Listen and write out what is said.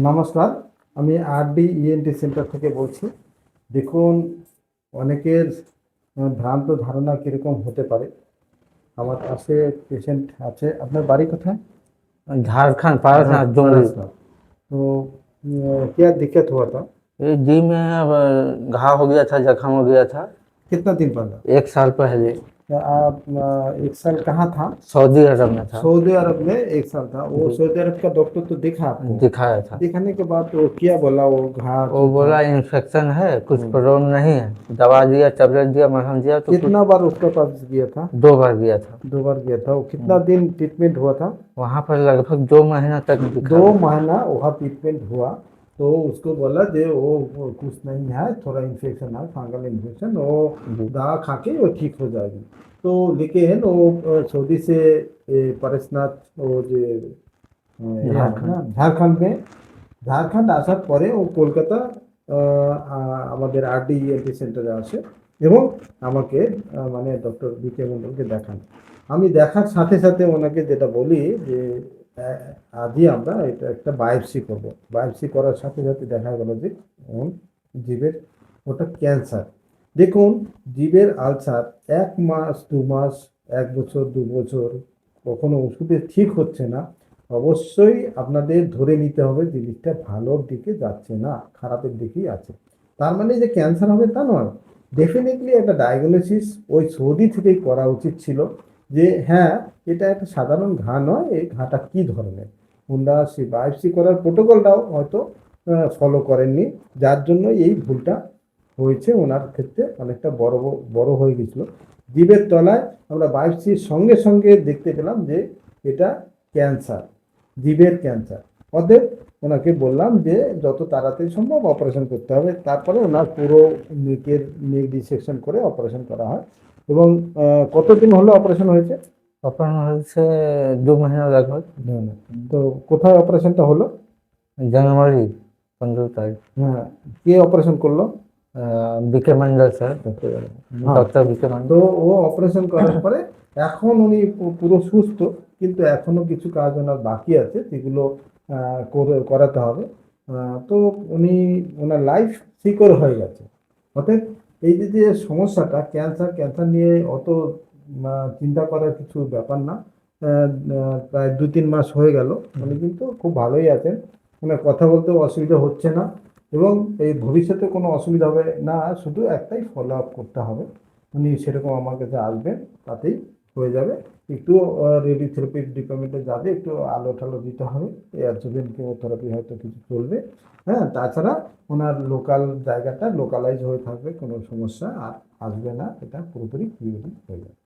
নমস্কার আমি RD ENT centre থেকে বলছি দেখুন অনেকের আহ, ভ্রান্ত ধারণা কীরকম হতে পারে আমার পাশে পেশেন্ট আছে আপনার বাড়ি কোথায় झारखंड पारसनाथ डोंगरी रास्ता। तो अ, क्या दिक्कत हुआ था ये जी में अब घाव हो गया था जख्म हो गया था कितना दिन पहले एक साल पहले तो आप एक साल कहाँ था? सऊदी अरब में था। सऊदी अरब में एक साल था। वो सऊदी अरब का डॉक्टर तो दिखा आपको? दिखाया था। दिखाने के बाद वो क्या बोला वो घाव वो बोला इन्फेक्शन है कुछ प्रॉब्लम नहीं है। दवा दिया टैबलेट दिया मरहम दिया तो कितना बार उसके पास गया था? दो बार गया था। दो बार गया था। वो कितना दिन ट्रीटमेंट हुआ था? वहाँ पर लगभग दो महीना तक दो महीना वहाँ ट्रीटमेंट हुआ। तो उसको बोला जे वो, वो कुछ नहीं है थोड़ा इन्फेक्शन है फंगल इन्फेक्शन वो जी। दवा खा के वो ठीक हो जाएगी तो लेकिन वो अ, सऊदी से ए, परेशनाथ वो जो अ, ये है झारखंड। ना, ঝাড়খণ্ড में ঝাড়খণ্ড আসার পরে ও কলকাতা আহ, আ- আমাদের আরডি ইএনটি সেন্টারে আসে এবং আমাকে আহ, মানে ডক্টর বি কে মন্ডলকে দেখান আমি দেখার সাথে সাথে ওনাকে যেটা বলি যে আজই আমরা এটা একটা বায়োপসি করব। বায়োপসি করার সাথে সাথে দেখা গেল যে জীবের ওটা ক্যান্সার। দেখুন, জীবের আলসার এক মাস, দু মাস, এক বছর, দু বছর কখনো ওষুধে ঠিক হচ্ছে না। অবশ্যই আপনাদের ধরে নিতে হবে, জিনিসটা ভালোর দিকে যাচ্ছে না, খারাপের দিকেই আছে। তার মানে যে ক্যান্সার হবে তা নয়। ডেফিনেটলি একটা ডায়াগনোসিস ওই সৌদি থেকেই করা উচিত ছিল। যে হ্যাঁ এটা একটা সাধারণ ঘা নয়, এই ঘাটা কী ধরনের? ওনারা সেই বায়োপসি করার প্রোটোকলটাও হয়তো ফলো করেননি। যার জন্য এই ভুলটা হয়েছে। ওনার ক্ষেত্রে অনেকটা বড় বড় হয়ে গেছিল। জীবের তলায় আমরা বায়োপসির সঙ্গে সঙ্গে দেখতে পেলাম যে এটা ক্যান্সার, জীবের ক্যান্সার। অতএব ওনাকে বললাম যে যত তাড়াতাড়ি সম্ভব অপারেশন করতে হবে। তারপরে ওনার পুরো নেকের নেক ডিসেকশন করে অপারেশন করা হয়। এবং কতদিন হলো অপারেশন হয়েছে? অপারেশন হয়েছে দু মহিনা লাগবে তো কোথায় অপারেশনটা হলো? জানুয়ারি পনেরো তারিখ। হ্যাঁ কে অপারেশন করল? B K Mondal sir doctor B K Mondal তো ও অপারেশন করার পরে এখন উনি পুরো সুস্থ কিন্তু এখনও কিছু কাজ ওনার বাকি আছে সেগুলো করাতে হবে। তো উনি ওনার লাইফ সিকিওর হয়ে গেছে। অতএব এই যে যে সমস্যাটা ক্যান্সার ক্যান্সার নিয়ে অত চিন্তা করার কিছু ব্যাপার না। প্রায় দু তিন মাস হয়ে গেল। উনি কিন্তু খুব ভালোই আছেন। মানে কথা বলতেও অসুবিধা হচ্ছে না এবং এই ভবিষ্যতে কোনো অসুবিধা হবে না। শুধু একটাই ফলো আপ করতে হবে। উনি সেরকম আমার কাছে আসবেন তাতেই হয়ে যাবে। একটু রেডিওথেরাপি ডিপার্টমেন্টে যাবে, একটু আলো টালো দিতে হবে। অ্যাবজর্বেন্ট কেমোথেরাপি হয়তো কিছু চলবে। হ্যাঁ তাছাড়া ওনার লোকাল জায়গাটা লোকালাইজ হয়ে থাকবে, কোনো সমস্যা আর আসবে না। এটা পুরোপুরি ক্লিয়ারি হয়ে যাবে।